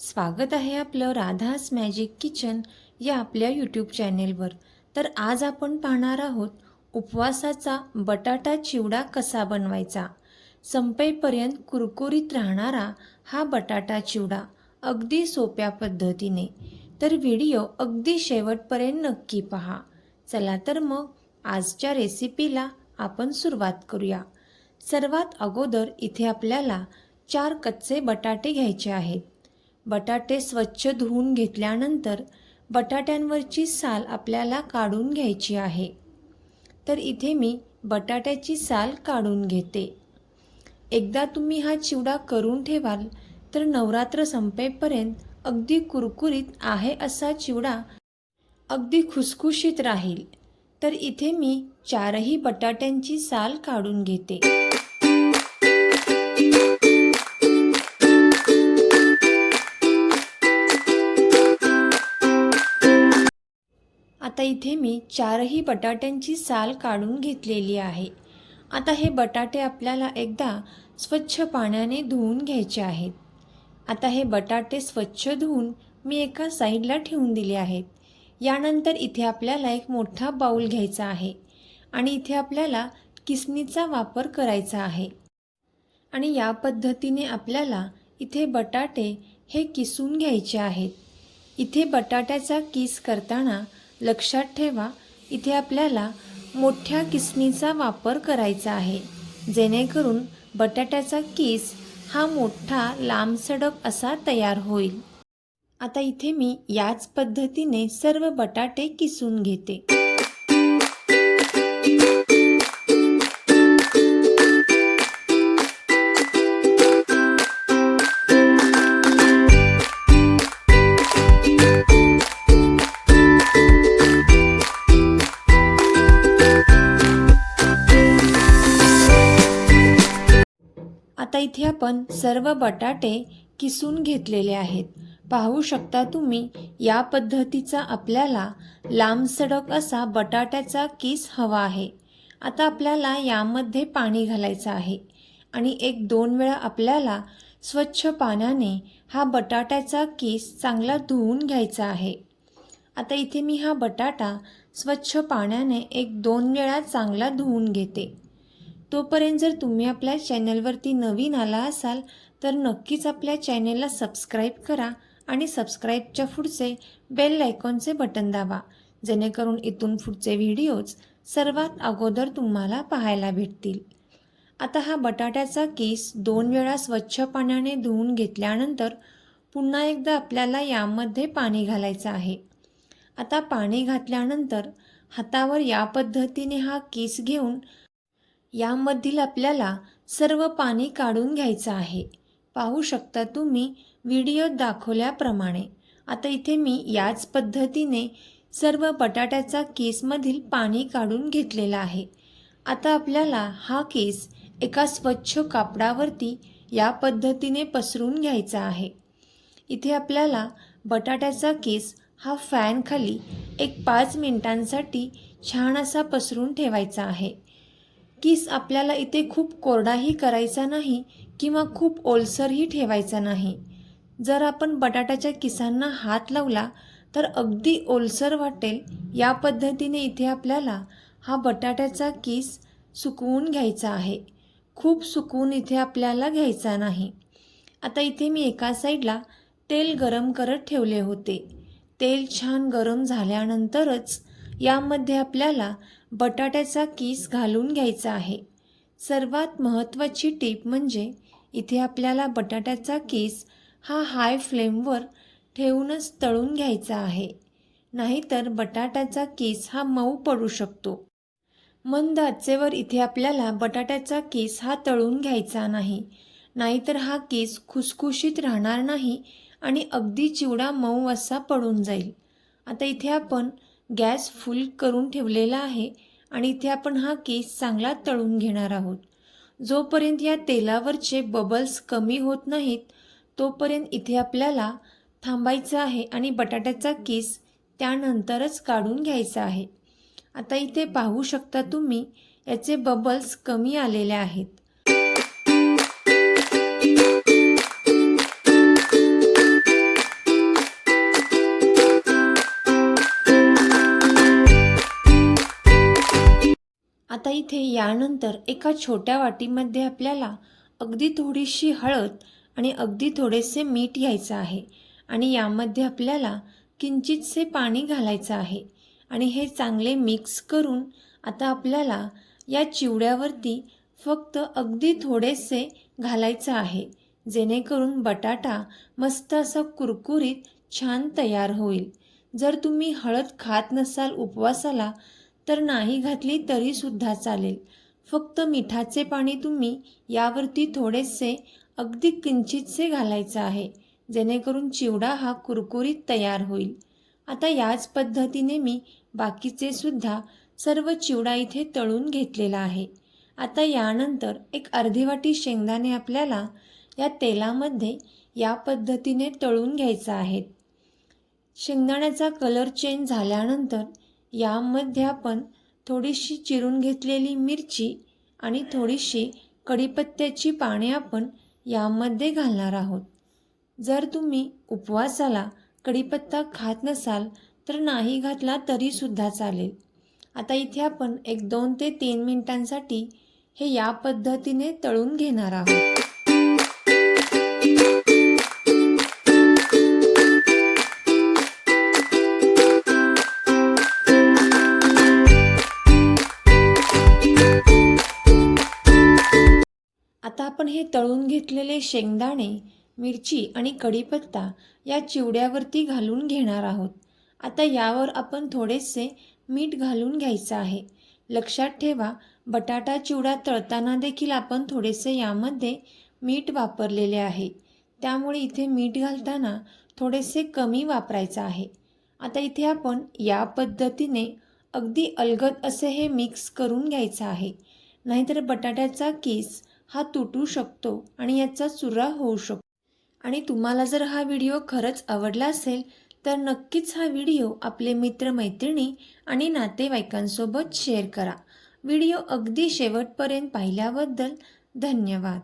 स्वागत आहे आपलं राधास मॅजिक किचन या आपल्या यूट्यूब चॅनेलवर तर आज आपण पाहणार आहोत उपवासाचा बटाटा चिवडा कसा बनवायचा? संपेपर्यंत कुरकुरीत राहणारा हा बटाटा चिवडा अगदी सोप्या पद्धतीने. तर व्हिडिओ अगदी शेवटपर्यंत नक्की पहा. चला तर मग आजच्या रेसिपीला आपण सुरुवात करूया. सर्वात अगोदर इथे आपल्याला चार कच्चे बटाटे घ्यायचे आहेत. बटाटे स्वच्छ धुवून घेतल्यानंतर बटाट्यांवरची साल आपल्याला काढून घ्यायची आहे. तर इथे मी बटाट्याची साल काढून घेते. एकदा तुम्ही हा चिवडा करून ठेवाल तर नवरात्र संपेपर्यंत अगदी कुरकुरीत आहे असा चिवडा अगदी खुसखुशीत राहील. तर इथे मी चारही बटाट्यांची साल काढून घेते. इथे मी चारही बटाट्यांची साल काढून घेतलेली आहे. आता हे बटाटे आपल्याला एकदा स्वच्छ पाण्याने धुवून घ्यायचे आहेत. आता हे बटाटे स्वच्छ धुवून मी एका साईडला ठेवून दिले आहेत. यानंतर इथे आपल्याला एक मोठा बाऊल घ्यायचा आहे आणि इथे आपल्याला किसनीचा वापर करायचा आहे. आणि या पद्धतीने आपल्याला इथे बटाटे हे किसून घ्यायचे आहेत. इथे बटाट्याचा किस करताना लक्षात ठेवा इथे आपल्याला मोठ्या किसनीचा वापर करायचा आहे. जेणेकरून बटाट्याचा किस हा मोठा लांबसडक असा तयार होईल. आता इथे मी याच पद्धतीने सर्व बटाटे किसून घेते. आता इथे आपण सर्व बटाटे किसून घेतलेले आहेत. पाहू शकता तुम्ही या पद्धतीचा आपल्याला लांबसडक असा बटाट्याचा किस हवा आहे. आता आपल्याला यामध्ये पाणी घालायचं आहे आणि एक दोन वेळा आपल्याला स्वच्छ पाण्याने हा बटाट्याचा किस चांगला धुवून घ्यायचा आहे. आता इथे मी हा बटाटा स्वच्छ पाण्याने एक दोन वेळा चांगला धुवून घेते. तोपर्यंत जर तुम्ही आपल्या चॅनलवरती नवीन आला असाल तर नक्कीच आपल्या चॅनेलला सबस्क्राईब करा आणि सबस्क्राईबच्या पुढचे बेल आयकॉनचे बटन दाबा. जेणेकरून इथून पुढचे व्हिडिओज सर्वात अगोदर तुम्हाला पाहायला भेटतील. आता हा बटाट्याचा केस दोन वेळा स्वच्छ पाण्याने धुवून घेतल्यानंतर पुन्हा एकदा आपल्याला यामध्ये पाणी घालायचं आहे. आता पाणी घातल्यानंतर हातावर या पद्धतीने हा केस घेऊन यामधील आपल्याला सर्व पाणी काढून घ्यायचं आहे. पाहू शकता तुम्ही व्हिडिओत दाखवल्याप्रमाणे. आता इथे मी याच पद्धतीने सर्व बटाट्याचा केसमधील पाणी काढून घेतलेला आहे. आता आपल्याला हा केस एका स्वच्छ कापडावरती या पद्धतीने पसरून घ्यायचा आहे. इथे आपल्याला बटाट्याचा केस हा फॅनखाली एक पाच मिनिटांसाठी छान असा पसरून ठेवायचा आहे. किस आपल्याला इथे खूप कोरडाही करायचा नाही किंवा खूप ओलसरही ठेवायचा नाही. जर आपण बटाट्याच्या किसांना हात लावला तर अगदी ओलसर वाटेल या पद्धतीने इथे आपल्याला हा बटाट्याचा किस सुकवून घ्यायचा आहे. खूप सुकवून इथे आपल्याला घ्यायचा नाही. आता इथे मी एका साईडला तेल गरम करत ठेवले होते. तेल छान गरम झाल्यानंतरच यामध्ये आपल्याला बटाट्याचा किस घालून घ्यायचा आहे. सर्वात महत्त्वाची टीप म्हणजे इथे आपल्याला बटाट्याचा किस हा हाय फ्लेमवर ठेवूनच तळून घ्यायचा आहे. नाहीतर बटाट्याचा किस हा मऊ पडू शकतो. मंद आचेवर इथे आपल्याला बटाट्याचा केस हा तळून घ्यायचा नाही. नाहीतर हा केस खुसखुशीत राहणार नाही आणि अगदी चिवडा मऊ असा पडून जाईल. आता इथे आपण गॅस फुल करून ठेवलेला आहे आणि इथे आपण हा केस चांगला तळून घेणार आहोत. जोपर्यंत या तेलावरचे बबल्स कमी होत नाहीत तोपर्यंत इथे आपल्याला थांबायचं आहे आणि बटाट्याचा केस त्यानंतरच काढून घ्यायचा आहे. आता इथे पाहू शकता तुम्ही याचे बबल्स कमी आलेले आहेत. इथे यानंतर एका छोट्या वाटीमध्ये आपल्याला अगदी थोडीशी हळद आणि अगदी थोडेसे मीठ घ्यायचं आहे आणि यामध्ये आपल्याला किंचितसे पाणी घालायचं आहे. आणि हे चांगले मिक्स करून आता आपल्याला या चिवड्यावरती फक्त अगदी थोडेसे घालायचं आहे जेणेकरून बटाटा मस्त असा कुरकुरीत छान तयार होईल. जर तुम्ही हळद खात नसाल उपवासाला तर नाही घातली तरीसुद्धा चालेल. फक्त मिठाचे पाणी तुम्ही यावरती थोडेसे अगदी किंचितसे घालायचं आहे जेणेकरून चिवडा हा कुरकुरीत तयार होईल. आता याच पद्धतीने मी बाकीचे सुद्धा सर्व चिवडा इथे तळून घेतलेला आहे. आता यानंतर एक अर्धी वाटी शेंगदाणे आपल्याला या तेलामध्ये या पद्धतीने तळून घ्यायचं आहेत शेंगदाण्याचा कलर चेंज झाल्यानंतर यामध्ये आपण थोडीशी चिरून घेतलेली मिरची आणि थोडीशी कढीपत्त्याची पाने आपण यामध्ये घालणार आहोत. जर तुम्ही उपवासाला कढीपत्ता खात नसाल तर नाही घातला तरीसुद्धा चालेल. आता इथे आपण एक दोन ते तीन मिनिटांसाठी हे या पद्धतीने तळून घेणार आहोत. तळून घेतलेले शेंगदाणे मिरची आणि कढीपत्ता या चिवड्यावरती घालून घेणार आहोत. आता यावर आपण थोडेसे मीठ घालून घ्यायचं आहे. लक्षात ठेवा बटाटा चिवडा तळताना देखील आपण थोडेसे यामध्ये मीठ वापरलेले आहे. त्यामुळे इथे मीठ घालताना थोडेसे कमी वापरायचं आहे. आता इथे आपण या पद्धतीने अगदी अलगद असे हे मिक्स करून घ्यायचं आहे. नाहीतर बटाट्याचा किस हा तुटू शकतो आणि याचा चुरा होऊ शकतो. आणि तुम्हाला जर हा व्हिडिओ खरंच आवडला असेल तर नक्कीच हा व्हिडिओ आपले मित्रमैत्रिणी आणि नातेवाईकांसोबत शेअर करा. व्हिडिओ अगदी शेवटपर्यंत पाहिल्याबद्दल धन्यवाद.